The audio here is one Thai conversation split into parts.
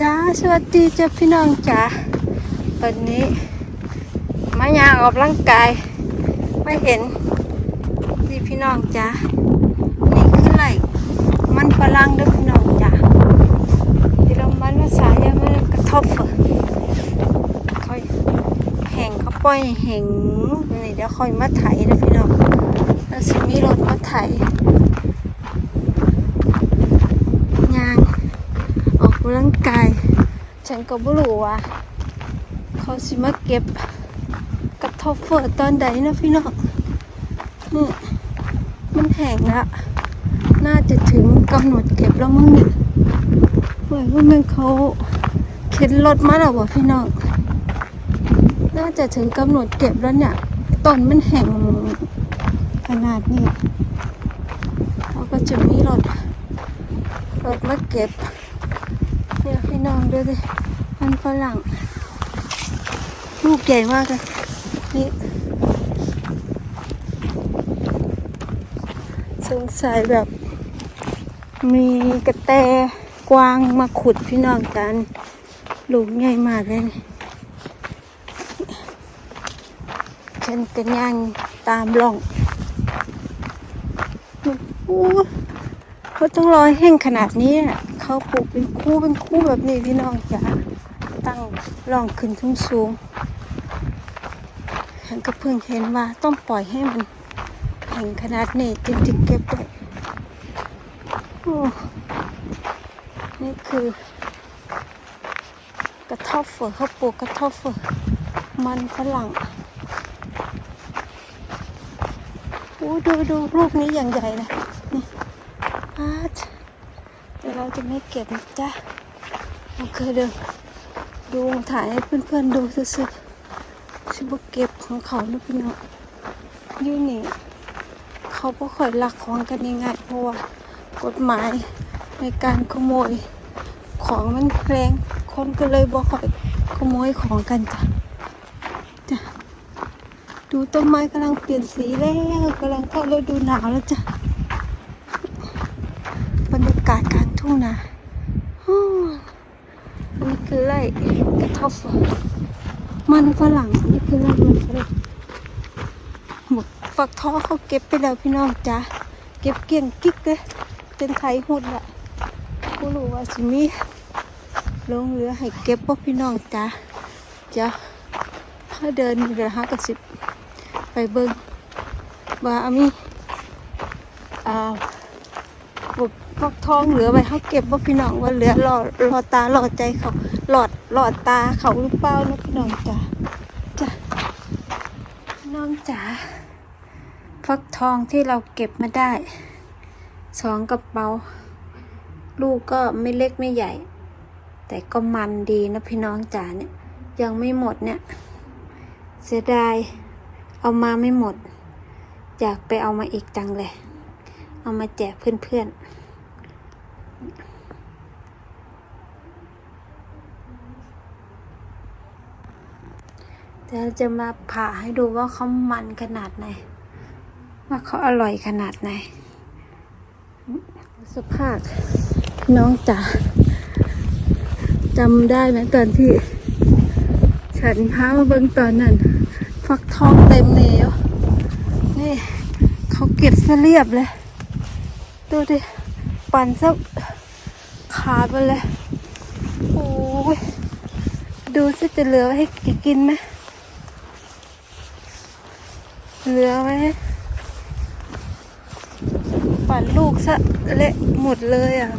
จ้าสวัสดีจ้าพี่น้องจ้าวันนี้มายางออกกำลังกายไม่เห็นที่พี่น้องจ้านี่คือไรมันฝรั่งเด้อพี่น้องจ้าที่เรามันภาษายังไม่กระทบอค่อยแห่งเขาปล่อยแห่งนี่เดี๋ยวค่อยมาไถนะพี่น้องแล้วสิมีรถมาไถยาง ออกกำลังกาย ฉันก็บ่รู้ว่าเขาสิมาเก็บกระทบเฟอร์ตอนใดนะพี่น้องนี่มันแห้งละน่าจะถึงกำหนดเก็บแล้วมั้งเนี่ยเฮ้ยว่ามันเขาเข็นรถมาแล้ววะพี่น้องน่าจะถึงกำหนดเก็บแล้วเนี่ยต้นมันแห้งขนาดนี้เขาก็จะมีรถรถมาเก็บเนี่ยพี่น้องดูสิ มันฝรั่ง ลูกใหญ่มากเลยนี่สงสัยแบบ มีกระแตกวางมาขุดพี่น้องกันลูกใหญ่มากเลย ฉันกันย่างตามล่องเขาต้องรอให้แห้งขนาดนี้ เขาปลูกเป็นคู่เป็นคู่แบบนี้พี่น้องจ๋า ตั้งร่องขึ้นสูงสูงฉันก็เพิ่งเห็นว่าต้องปล่อยให้มันแห้งขนาดนี้จึงจะเก็บได้โอ้นี่คือกระท่อมเฝอเขาปลูกกระท่อมเฝอมันฝรั่งโอ้ดูดูลูกนี้อย่างใหญ่เลยนี่อาร์ตเดี๋ยวเราจะไม่เก็บนะจ๊ะ เราเคยเดิน ดูถ่ายให้เพื่อนๆดูซื่อๆชิบุเก็บของเขานะพี่น้องยูนี่ เขาก็ค่อยลักของกันง่ายๆเพราะว่ากฎหมายในการขโมยของมันแรงคนก็เลยบ่ค่อยขโมยของกันจ้ะจ้ะดูต้นไม้กำลังเปลี่ยนสีแล้วกำลังเข้าฤดูหนาวแล้วจ้ะบรรยากาศกลางทุ่งนา คือไร่กระท่อมมันฝรั่งนี่คือไร่มันฝรั่งหมดฝักทอเขาเก็บไปแล้วพี่น้องจ้าเก็บเกลี้ยงกิ๊กเลยจนไทยหุดละกูรู้ว่าสิมีลงเรือให้เก็บพวกพี่น้องจ้าจ้าถ้าเดินเรือห้ากระสิบไปเบิ้งว่ามีอ่าบฟักทองเหลือไว้เขาเก็บว่าพี่น้องว่าเหลือรอรอตารอใจเขา หลอดหลอดตาเขาหรือเปล่านะพี่น้องจ๋าจ้ะน้องจ๋าฟักทองที่เราเก็บมาได้สองกระเป๋า ลูกก็ไม่เล็กไม่ใหญ่ แต่ก็มันดีนะพี่น้องจ๋าเนี่ย ยังไม่หมดเนี่ย เสียดายเอามาไม่หมด อยากไปเอามาอีกจังเลย เอามาแจกเพื่อนๆ ดี๋ยวจะมาผ่าให้ดูว่าเขามันขนาดไหน ว่าเขาอร่อยขนาดไหน สภาพน้องจ๋าจำได้ไหมตอนที่ ฉันพามาเบิ่งตอนนั้นฟักทองเต็มเลยอะนี่เขาเก็บเรียบเลย ดูดิ ปั่นซะขาดไปเลย โอ้ยดูสิจะเหลือให้กินไหม เหลือไหมปั่นลูกซะเละหมดเลยอะ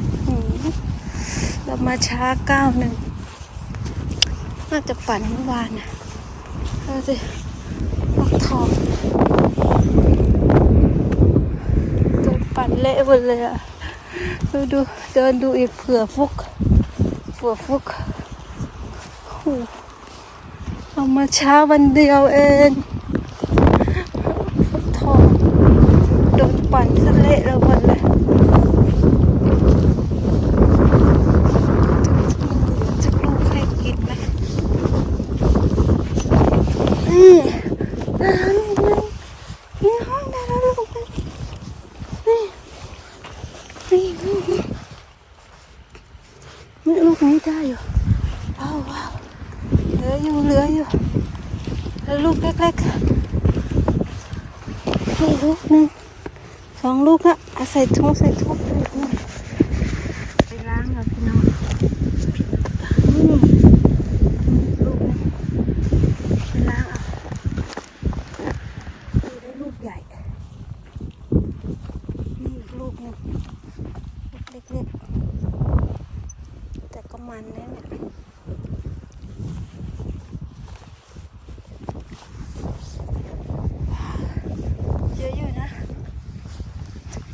เรามาช้าก้าวหนึ่ง น่าจะปั่นเมื่อวานนะดูสิฟักทองโดนปั่นเละหมดเลยอะดูดูเดินดูอีกเผื่อฟุกเผื่อฟุกโอ้โหเอามาช้าวันเดียวเองฟักทองโดน ปั่นเละแล้วหมดเลยจะลูกให้กินไหมนี่ได้แล้วนี่นกินห้องได้แล้วลูกนี่นี่นี่นี่ลูกนี้ได้อยู่ว้าวว้าวเหลืออยู่เหลืออยู่แล้วลูกเล็กๆนี่ลูกหนึ่ง องลูกละเอาใส่ถุงใส่ถุงใส่ถุงไปล้างกับพี่น้องนี่ลูกหนึงไปล้างเอาดูได้ลูกใหญ่ นี่อีกลูกหนึ่งลูกเล็กๆ แต่ก็มันนะเนี่ยเยอะอยู่นะ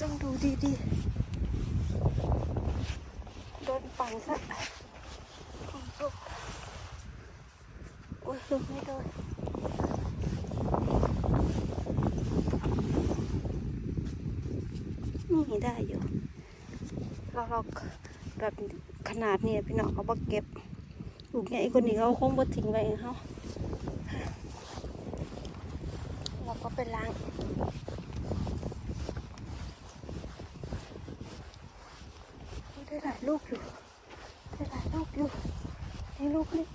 ต้องดูดีๆ โดนปั่นซะลูก โอ้ยลูกไม่โดนนี่ได้อยู่เราเราแบบขนาดนี้พี่น้องเขาบ่เก็บลูกใหญ่กว่านี้เขาคงบ่ทิ้งไว้เขาเราก็ไปล้างได้หลายลูกอยู่ได้หลายลูกอยู่ให้ ลูกนี่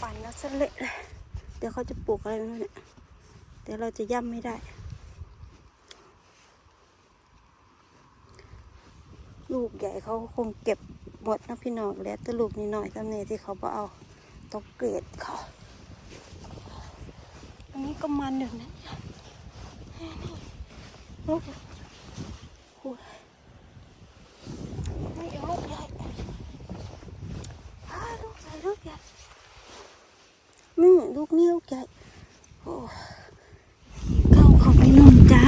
ปั่นแล้วสเละเลยเดี๋ยวเขาจะปลูกอะไรไม่รู้เนี่ยเดี๋ยวเราจะย่ำไม่ได้ ลูกใหญ่เขาคงเก็บหมดนะพี่น้องแล้วแต่ลูกนิดหน่อยตำเนที่เขาบ่เอาต้องเกรดเขาอันนี้ก็มันอยู่นะเนี่ยนี่ลูกโอ้ยนี่ลูกใหญ่อ้า ลูกใหญ่ลูกใหญ่นี่ลูกนี้ลูกใหญ่โอ้เข้าเขาไม่นุ่มจ้า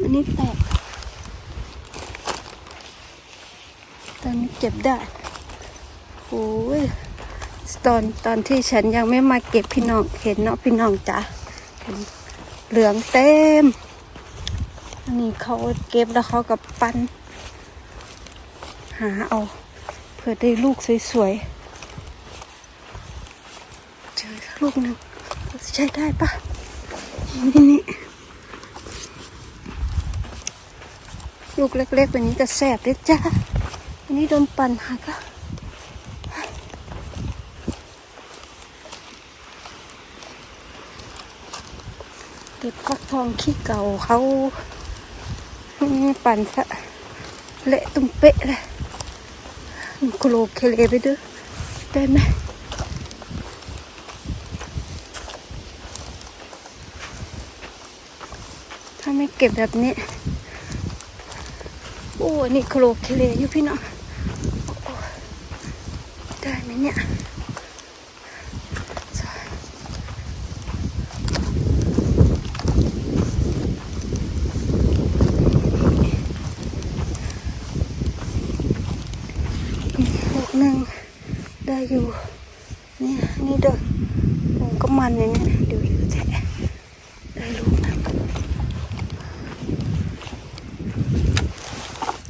อันนี้แตกตอนนี้เก็บได้โอ้ยตอนตอนที่ฉันยังไม่มาเก็บพี่น้องเห็นเนาะพี่น้องจ้ะเห็นเหลืองเต็มอันนี้เขาเก็บแล้วเขากับปั้นหาเอาเพื่อได้ลูกสวยๆ เจอ ลูกหนึ่งใช้ได้ปะนี่นี่ลูกเล็กๆแบบนี้จะแสบเลยจ้าอันนี้โดนปั่นหักเก็บฟักทองขี้เก่าเขาปั่นซะเละตุ้มเป๊ะเลยโคโลเคเลไปด้วยได้ไหมถ้า ไม่เก็บแบบนี้ โอ้นี่โคโลเคเลอยู่พี่น้องได้ไหมเนี่ยลูกหนึ่งได้อยู่ นี่นี่เด้อผมก็มันอย่างนี้ดูอยู่แท้ได้ลูกหนึง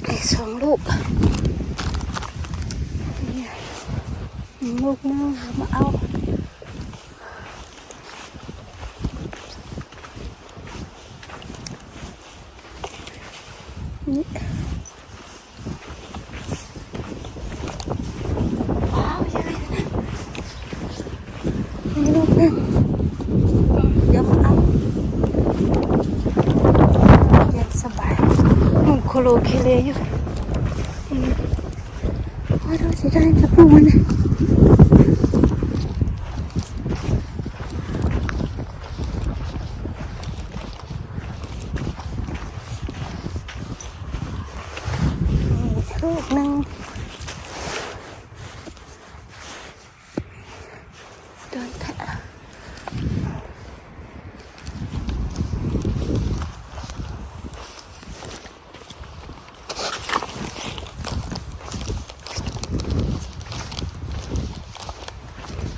ไอ้สองลูก เนี่ยลูกนึงมาเอานี่ ว้าวใหญ่เลยนะนี่ลูกนึงเดี๋ยวมาเอาเย็นสบายมันโคโลเคเลอยู่อืมโอ้ยเราจะได้สักลูกมันนะลูกหนึ่งเดินแทะ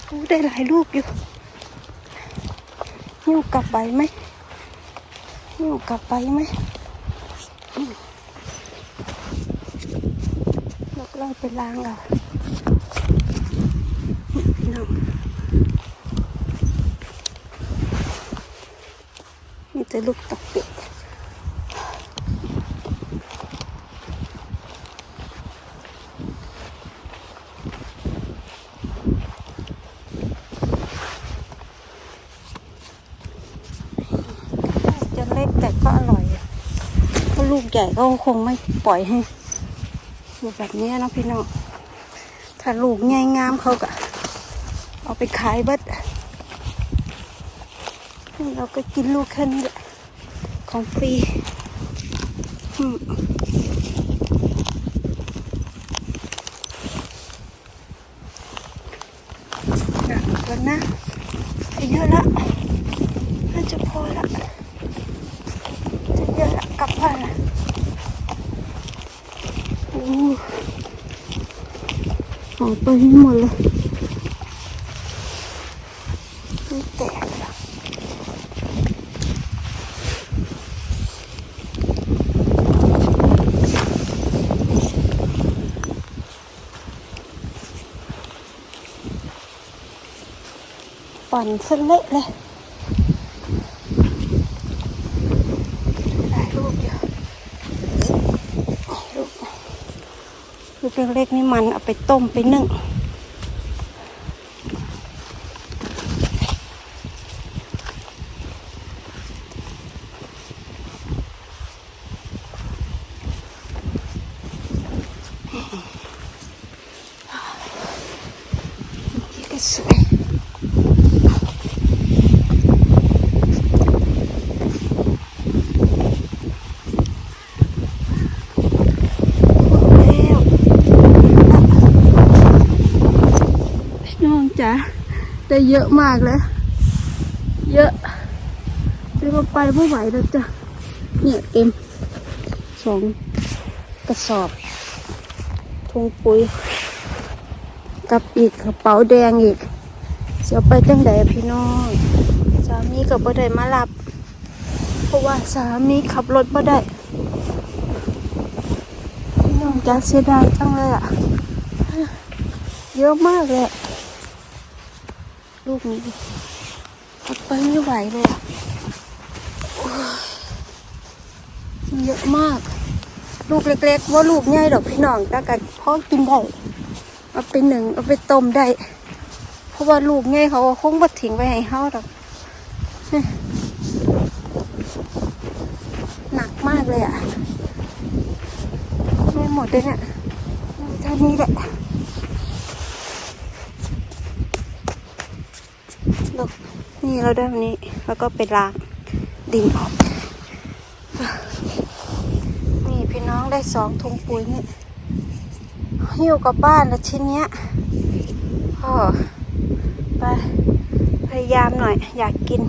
โอ้ ได้หลายลูกอยู่หิ้วกลับไปไหมหิ้วกลับไปไหมอืมแล้วก็เราไปล้างเอาพี่น้องมีแต่ลูกตะเปียก ก ใหญ่ก็คงไม่ปล่อยให้อยู่แบบนี้นะพี่น้อง ถ้าลูกใหญ่งามเขาก็เอาไปขายบิดเราก็กินลูกแค่นี้แหละของฟรีอืมอะก่อนนะเยอะละน่าจะพอละจะเยอะละกลับบ้านละ โอ้อกไปให้หมดเลยไม่แตกละปั่นซะเละเลยได้ลูกเดียวลูกลูก เล็กๆนี่มันเอาไปต้มไปนึ่งนี่ก็สวยแล้วพี่น้องจ๋า ได้เยอะมากเลย เยอะเรียกว่าไปไม่ไหวแล้วจ้ะ เนี่ยเต็มสองกระสอบทงปุ๋ย กับอีกกระเป๋าแดงอีกเสียไปจังใดพี่น้องสามีกับบ่ได้มารับ เพราะว่าสามีขับรถบ่ได้พี่น้องจะเสียดายจังเลยอะ เยอะมากเลย ลูกนี้ขับไปไม่ไหวเลยอะเยอะมาก ลูกเล็ก ๆ ว่าลูกใหญ่ดอกพี่น้องแต่กันพ่อกินได้เอาไปหนึ่งเอาไปต้มได้ เพราะว่าลูกไงเขาคงบ่ทิ้งไว้ให้เฮาดอกหนักมากเลยอะไม่หมดเลยเนี่ยเท่านี้แหละ ลูกนี่เราได้วันนี้แล้วก็ไปล้างดินออกนี่พี่น้องได้สองถุงปุ๋ยนี่หิ้วกลับบ้านแล้วชิ้นเนี้ยพ่อไปพยายามหน่อยอยากกิน